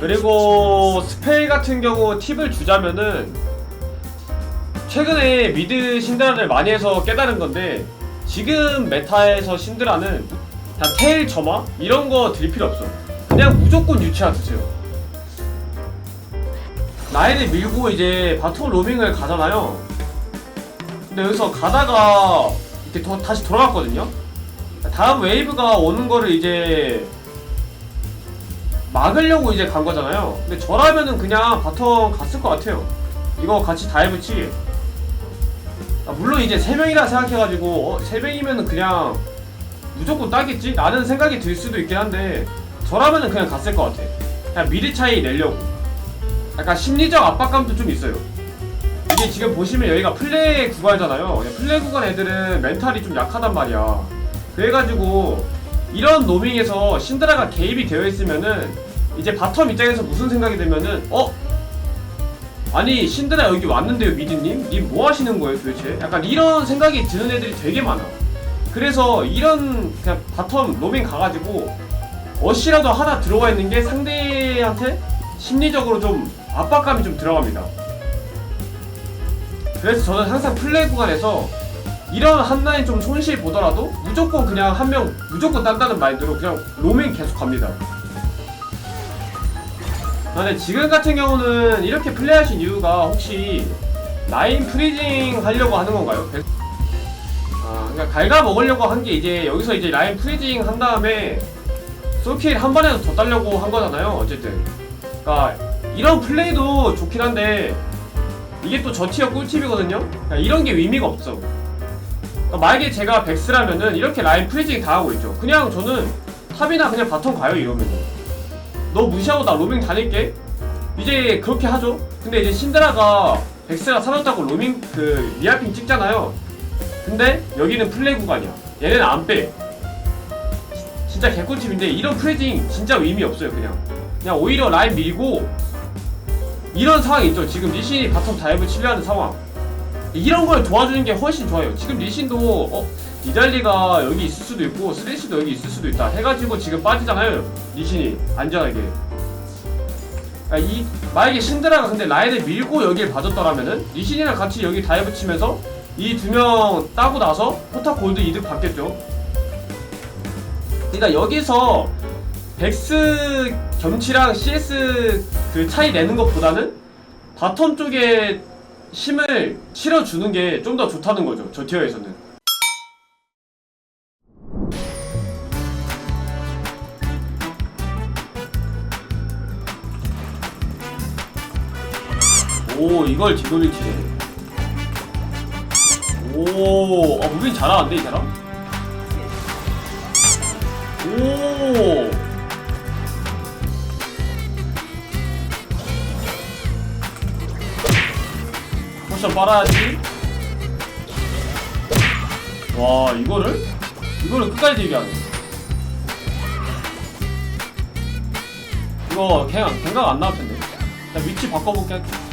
그리고 스페이 같은 경우 팁을 주자면은 최근에 미드 신드라를 많이 해서 깨달은 건데 지금 메타에서 신드라는 그냥 테일 점화 이런 거 드릴 필요 없어. 그냥 무조건 유치화 드세요. 나이를 밀고 이제 바텀 로밍을 가잖아요. 근데 여기서 가다가 이렇게 더, 다시 돌아갔거든요. 다음 웨이브가 오는 거를 이제 막으려고 이제 간 거잖아요. 근데 저라면은 그냥 바텀 갔을 것 같아요. 이거 같이 다이브치. 아, 물론 이제 세 명이라 생각해가지고 어, 세 명이면은 그냥 무조건 따겠지? 라는 생각이 들 수도 있긴 한데 저라면은 그냥 갔을 것 같아. 그냥 미리 차이 내려고. 약간 심리적 압박감도 좀 있어요. 이게 지금 보시면 여기가 플레이 구간이잖아요. 플레이 구간 애들은 멘탈이 좀 약하단 말이야. 그래가지고 이런 노밍에서 신드라가 개입이 되어 있으면은 이제 바텀 입장에서 무슨 생각이 들면은 어? 아니 신드라 여기 왔는데요 미드님? 님 뭐 하시는 거예요 도대체? 약간 이런 생각이 드는 애들이 되게 많아 그래서 이런 그냥 바텀 로밍 가가지고 어시라도 하나 들어와 있는 게 상대한테 심리적으로 좀 압박감이 좀 들어갑니다 그래서 저는 항상 플레이 구간에서 이런 한 라인 좀 손실 보더라도 무조건 그냥 한 명 무조건 딴다는 마인드로 그냥 로밍 계속 갑니다. 아, 근데 지금 같은 경우는 이렇게 플레이하신 이유가 혹시 라인 프리징 하려고 하는 건가요? 아, 그러니까 갈가 먹으려고 한 게 이제 여기서 이제 라인 프리징 한 다음에 솔킬 한 번에 더 따려고 한 거잖아요. 어쨌든. 그러니까 이런 플레이도 좋긴 한데 이게 또 저티어 꿀팁이거든요. 그러니까 이런 게 의미가 없어. 그러니까 만약에 제가 백스라면은 이렇게 라인 프리징 다 하고 있죠. 그냥 저는 탑이나 그냥 바텀 가요 이러면은. 너 무시하고 나 로밍 다닐게. 이제 그렇게 하죠. 근데 이제 신드라가 백스가 사놨다고 로밍 그 미아핑 찍잖아요. 근데 여기는 플레이 구간이야. 얘네는 안 빼. 진짜 개꿀팁인데 이런 프리징 진짜 의미 없어요 그냥. 그냥 오히려 라인 밀고 이런 상황이 있죠. 지금 리신이 바텀 다이브 치려 하는 상황. 이런 걸 도와주는 게 훨씬 좋아요. 지금 리신도 어 니달리가 여기 있을 수도 있고 쓰레시도 여기 있을 수도 있다 해가지고 지금 빠지잖아요. 리신이 안전하게. 아, 이 만약에 신드라가 근데 라인을 밀고 여기를 봐줬더라면은 리신이랑 같이 여기 다이브 치면서 이 두 명 따고 나서 포타 골드 이득 받겠죠. 그러니까 여기서 백스 경치랑 CS 그 차이 내는 것보다는 바텀 쪽에 힘을 실어주는 게 좀 더 좋다는 거죠. 저 티어에서는. 오, 이걸 뒤돌리 치네. 오, 아, 무빈 잘하는데, 이 사람? 오! 포션 빨아야지. 와, 이거를? 이거를 끝까지 대비하네. 이거 그냥 생각 안 나올 텐데. 나 위치 바꿔볼게.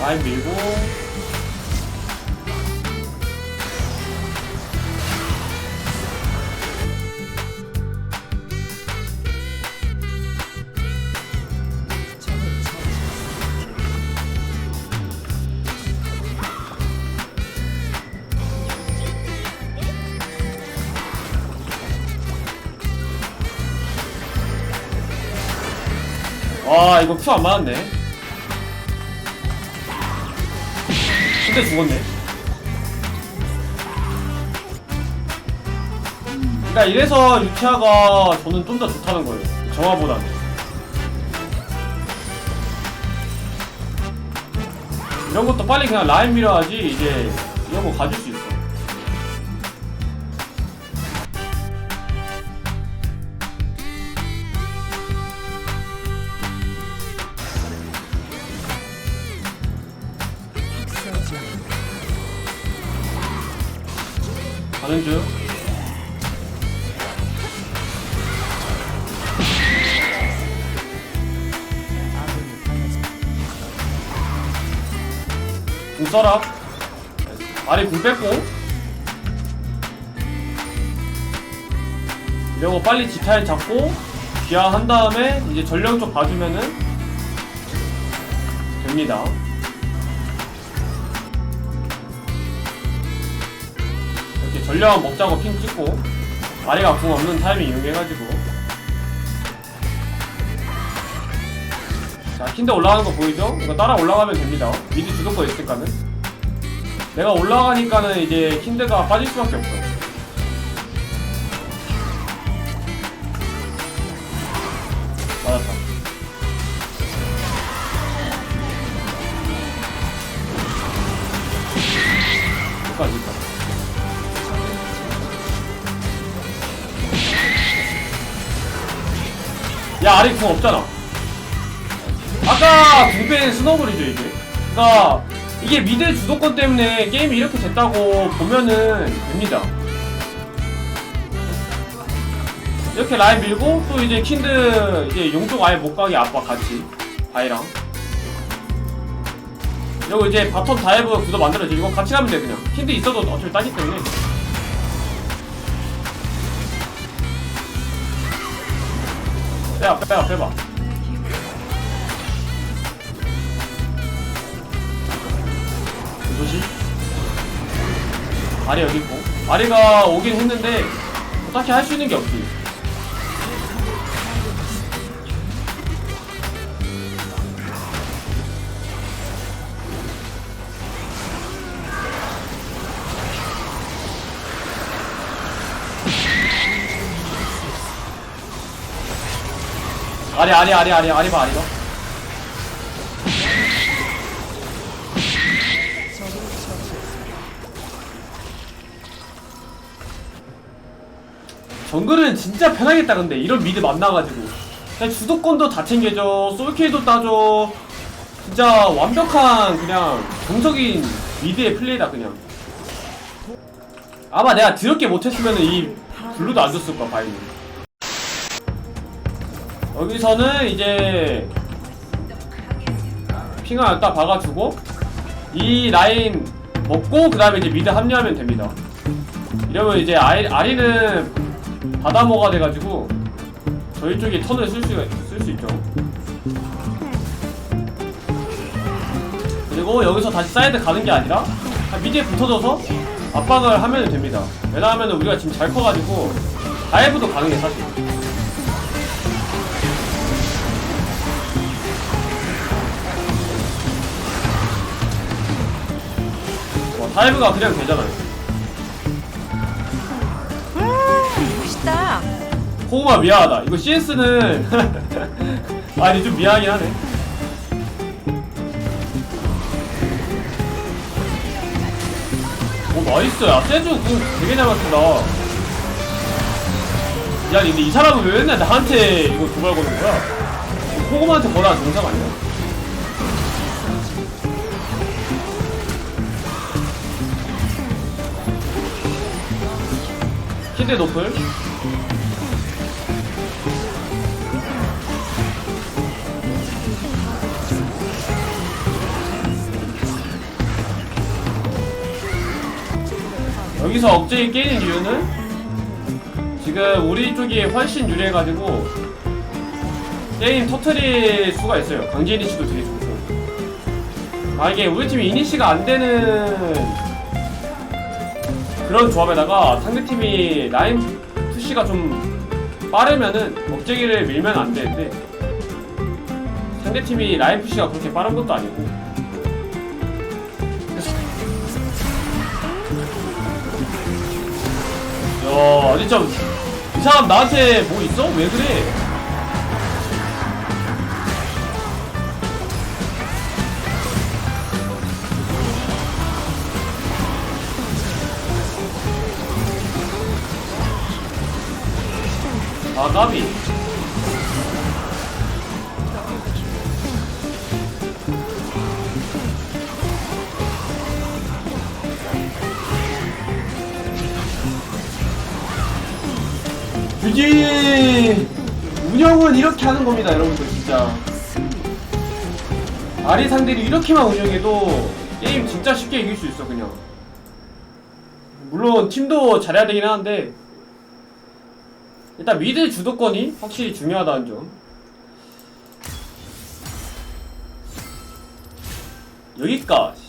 라인 밀고. 와 이거 큐 안 맞았네 근데 죽었네. 그러니까 이래서 유치아가 저는 좀 더 좋다는 거예요. 정화보다는. 이런 것도 빨리 그냥 라인 밀어야지 이제 이런 거 가질 수 있어 가는 중. 공 써라. 아니, 공 뺐고. 이런 거 빨리 지타일 잡고, 귀화한 다음에, 이제 전령 쪽 봐주면은, 됩니다. 전령 먹자고 핑 찍고 아리가 궁 없는 타이밍 이용해가지고 자 킨드 올라가는 거 보이죠? 이거 따라 올라가면 됩니다. 미드 주도권 있으니까는 내가 올라가니까는 이제 킨드가 빠질 수밖에 없어. 야 아리 궁 없잖아. 아까 두 배의 스노블이죠 이게. 그니까 이게 미드 주도권 때문에 게임이 이렇게 됐다고 보면은 됩니다. 이렇게 라인 밀고 또 이제 킨드 이제 용쪽 아예 못 가게 압박 같이. 바이랑. 그리고 이제 바텀 다이브 구도 만들어지 이거 같이 가면 돼 그냥. 킨드 있어도 어차피 따기 때문에 빼봐 빼봐 빼봐. 뭐지? 아리 여기 있고. 아리가 오긴 했는데 뭐 딱히 할 수 있는 게 없지 아리 아리 아리 아리 아리 봐 아리 봐 정글은 진짜 편하겠다 근데. 이런 미드 만나가지고. 그냥 주도권도 다 챙겨줘 솔케이도 따줘. 진짜 완벽한 그냥 정석인 미드의 플레이다 그냥. 아마 내가 드럽게 못했으면 이 블루도 안 줬을 거야 바이는 여기서는 이제 핑을 딱 박아주고 이 라인 먹고 그 다음에 이제 미드 합류하면 됩니다 이러면 이제 아리, 아리는 바다모가 돼가지고 저희 쪽에 턴을 쓸 수 쓸 수 있죠. 그리고 여기서 다시 사이드 가는 게 아니라 미드에 붙어져서 압박을 하면 됩니다. 왜냐하면 우리가 지금 잘 커가지고 다이브도 가능해 사실. 다이브가 그냥 되잖아요. 멋있다. 호우마 미안하다. 이거 CS는 아니 좀 미안하긴 하네. 오 나이스. 야 세주 궁 되게 잘 맞춘다. 야 근데 이 사람은 왜 맨날 나한테 이거 도발 거는 거야? 호구마한테 걸어야 정상 아니야? 키드 노플 여기서 억제기 깨는 이유는 지금 우리 쪽이 훨씬 유리해가지고 게임 터트릴 수가 있어요. 강제 이니시도 되게 좋고. 아 이게 우리 팀이 이니시가 안 되는 그런 조합에다가 상대팀이 라인 푸시가 좀 빠르면은 억제기를 밀면 안 되는데 상대팀이 라인 푸시가 그렇게 빠른 것도 아니고 야, 진짜 이 사람 나한테 뭐 있어? 왜 그래? 아, 까비. 이게 운영은 이렇게 하는 겁니다, 여러분들 진짜. 아리 상대를 이렇게만 운영해도 게임 진짜 쉽게 이길 수 있어, 그냥. 물론 팀도 잘해야 되긴 하는데 일단 미드 주도권이 확실히 중요하다는 점. 여기까지.